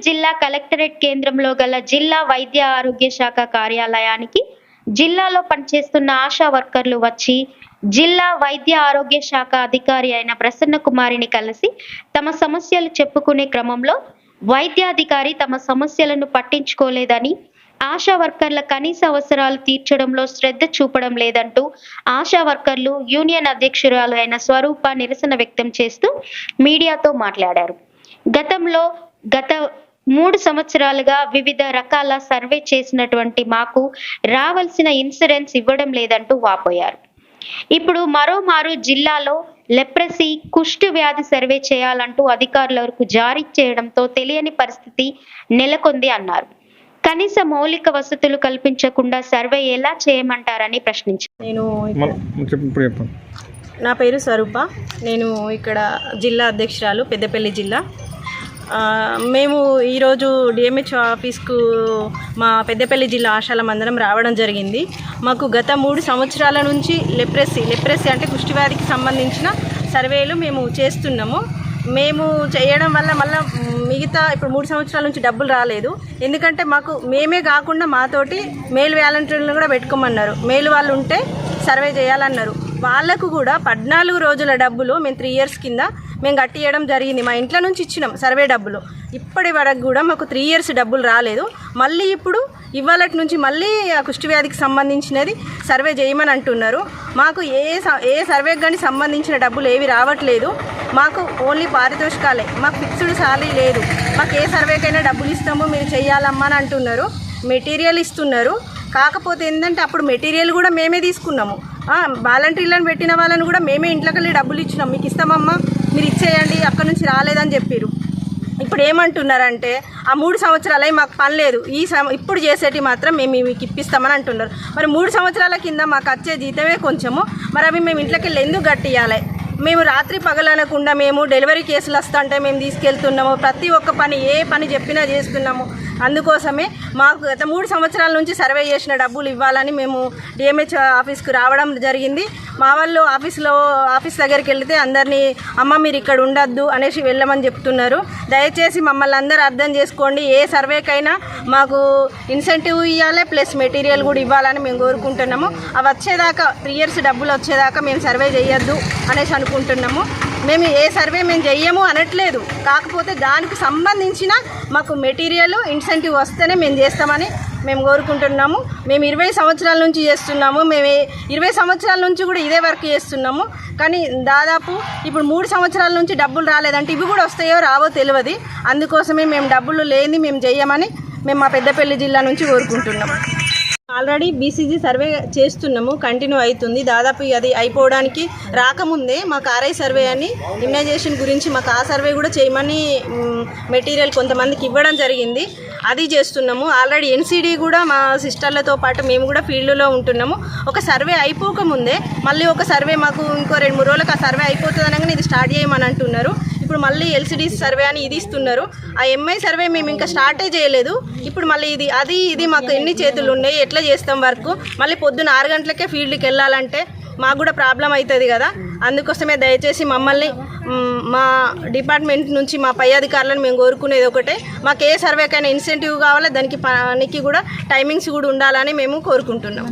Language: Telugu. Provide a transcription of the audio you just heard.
జిల్లా కలెక్టరేట్ కేంద్రంలో గల జిల్లా వైద్య ఆరోగ్య శాఖ కార్యాలయానికి జిల్లాలో పనిచేస్తున్న ఆశా వర్కర్లు వచ్చి జిల్లా వైద్య ఆరోగ్య శాఖ అధికారి అయిన ప్రసన్న కుమారిని కలిసి తమ సమస్యలు చెప్పుకునే క్రమంలో వైద్యాధికారి తమ సమస్యలను పట్టించుకోలేదని ఆశా వర్కర్ల కనీస అవసరాలు తీర్చడంలో శ్రద్ధ చూపడం లేదంటూ ఆశా వర్కర్లు యూనియన్ అధ్యక్షురాలు అయిన స్వరూప నిరసన వ్యక్తం చేస్తూ మీడియాతో మాట్లాడారు. గతంలో గత మూడు సంవత్సరాలుగా వివిధ రకాల సర్వే చేసినటువంటి మాకు రావాల్సిన ఇన్సూరెన్స్ ఇవ్వడం లేదంటూ వాపోయారు. ఇప్పుడు మరోమారు జిల్లాలో లెప్రసీ కుష్టు వ్యాధి సర్వే చేయాలంటూ అధికారులకు జారీ చేయడంతో తెలియని పరిస్థితి నెలకొంది అన్నారు. కనీస మౌలిక వసతులు కల్పించకుండా సర్వే ఎలా చేయమంటారని ప్రశ్నించారు. నేను నా పేరు స్వరూప. నేను ఇక్కడ జిల్లా అధ్యక్షురాలు పెద్దపల్లి జిల్లా. మేము ఈరోజు డిఎంహెచ్ ఆఫీస్కు మా పెద్దపల్లి జిల్లా ఆశాల మందరం రావడం జరిగింది. మాకు గత మూడు సంవత్సరాల నుంచి లెప్రసీ లెప్రసీ అంటే కుష్టివ్యాధికి సంబంధించిన సర్వేలు మేము చేస్తున్నాము. మేము చేయడం వల్ల మళ్ళీ మిగతా ఇప్పుడు మూడు సంవత్సరాల నుంచి డబ్బులు రాలేదు. ఎందుకంటే మాకు మేమే కాకుండా మాతోటి మేల్ వ్యాలంటీర్లను కూడా పెట్టుకోమన్నారు. మేలు వాళ్ళు ఉంటే సర్వే చేయాలన్నారు. వాళ్ళకు కూడా పద్నాలుగు రోజుల డబ్బులు మేము త్రీ ఇయర్స్ కింద మేము కట్టియడం జరిగింది. మా ఇంట్లో నుంచి ఇచ్చినాం సర్వే డబ్బులు. ఇప్పటి వరకు కూడా మాకు త్రీ ఇయర్స్ డబ్బులు రాలేదు. మళ్ళీ ఇప్పుడు ఇవాళటి నుంచి మళ్ళీ ఆ కుష్టివ్యాధికి సంబంధించినది సర్వే చేయమని అంటున్నారు. మాకు ఏ స- ఏ సర్వేకి కానీ సంబంధించిన డబ్బులు ఏవి రావట్లేదు. మాకు ఓన్లీ పారితోషికాలే. మాకు ఫిక్స్డ్ సాలరీ లేదు. మాకు ఏ సర్వేకైనా డబ్బులు ఇస్తామో మీరు చేయాలమ్మా అని అంటున్నారు. మెటీరియల్ ఇస్తున్నారు. కాకపోతే ఏంటంటే అప్పుడు మెటీరియల్ కూడా మేమే తీసుకున్నాము. వాలంటీర్లను పెట్టిన వాళ్ళని కూడా మేమే ఇంట్లోకెళ్ళి డబ్బులు ఇచ్చినాం. మీకు ఇస్తామమ్మా మీరు ఇచ్చేయండి అక్కడ నుంచి రాలేదని చెప్పారు ఇప్పుడు ఏమంటున్నారంటే ఆ మూడు సంవత్సరాలే మాకు పని లేదు. ఈ సం ఇప్పుడు చేసేటి మాత్రం మేము మీకు ఇప్పిస్తామని అంటున్నారు. మరి మూడు సంవత్సరాల కింద మాకు వచ్చే జీతమే కొంచెము. మరి అవి మేము ఇంట్లోకి వెళ్ళి ఎందుకు గట్టియాలి మేము రాత్రి పగలనకుండా మేము డెలివరీ కేసులు వస్తుంటే మేము తీసుకెళ్తున్నాము. ప్రతి ఒక్క పని ఏ పని చెప్పినా చేస్తున్నాము. అందుకోసమే మాకు గత మూడు సంవత్సరాల నుంచి సర్వే చేసిన డబ్బులు ఇవ్వాలని మేము డిఎంహెచ్ ఆఫీస్కి రావడం జరిగింది. మా వాళ్ళు ఆఫీస్లో ఆఫీస్ దగ్గరికి వెళ్తే అందరినీ అమ్మ మీరు ఇక్కడ ఉండొద్దు అనేసి వెళ్ళమని చెప్తున్నారు. దయచేసి మమ్మల్ని అందరూ అర్థం చేసుకోండి. ఏ సర్వేకైనా మాకు ఇన్సెంటివ్ ఇవ్వాలి ప్లస్ మెటీరియల్ కూడా ఇవ్వాలని మేము కోరుకుంటున్నాము. అవి వచ్చేదాకా త్రీ ఇయర్స్ డబ్బులు వచ్చేదాకా మేము సర్వే చేయొద్దు అనేసి కోరుకుంటున్నాము మేము ఏ సర్వే మేము చెయ్యము అనట్లేదు. కాకపోతే దానికి సంబంధించిన మాకు మెటీరియల్ ఇన్సెంటివ్ వస్తేనే మేము చేస్తామని మేము కోరుకుంటున్నాము. మేము ఇరవై సంవత్సరాల నుంచి చేస్తున్నాము. మేము ఇరవై సంవత్సరాల నుంచి కూడా ఇదే వర్క్ చేస్తున్నాము. కానీ దాదాపు ఇప్పుడు మూడు సంవత్సరాల నుంచి డబ్బులు రాలేదంటే ఇవి కూడా వస్తాయో రావో తెలియదు. అందుకోసమే మేము డబ్బులు లేని మేము చెయ్యమని మేము మా పెద్దపల్లి జిల్లా నుంచి కోరుకుంటున్నాము. ఆల్రెడీ బీసీజీ సర్వే చేస్తున్నాము కంటిన్యూ అవుతుంది. దాదాపు అది అయిపోవడానికి రాకముందే మాకు ఆర్ఐ సర్వే అని ఇమ్యునైజేషన్ గురించి మాకు ఆ సర్వే కూడా చేయమని మెటీరియల్ కొంతమందికి ఇవ్వడం జరిగింది. అది చేస్తున్నాము. ఆల్రెడీ ఎన్సీడీ కూడా మా సిస్టర్లతో పాటు మేము కూడా ఫీల్డ్లో ఉంటున్నాము. ఒక సర్వే అయిపోకముందే మళ్ళీ ఒక సర్వే మాకు ఇంకో రెండు మూడు రోజులకు ఆ సర్వే అయిపోతుంది అనగానే ఇది స్టార్ట్ చేయమని అంటున్నారు. ఇప్పుడు మళ్ళీ ఎల్సిడి సర్వే అని ఇది ఇస్తున్నారు. ఆ ఎంఐ సర్వే మేము ఇంకా స్టార్టే చేయలేదు. ఇప్పుడు మళ్ళీ ఇది అది ఇది మాకు ఎన్ని చేతులు ఉన్నాయి ఎట్లా చేస్తాం వర్క్? మళ్ళీ పొద్దున్న ఆరు గంటలకే ఫీల్డ్కి వెళ్ళాలంటే మాకు కూడా ప్రాబ్లం అవుతుంది కదా. అందుకోసమే దయచేసి మమ్మల్ని మా డిపార్ట్మెంట్ నుంచి మా పై అధికారులను మేము కోరుకునేది ఒకటే. మాకు ఏ సర్వేకైనా ఇన్సెంటివ్ కావాలి దానికి పనికి కూడా టైమింగ్స్ కూడా ఉండాలని మేము కోరుకుంటున్నాం.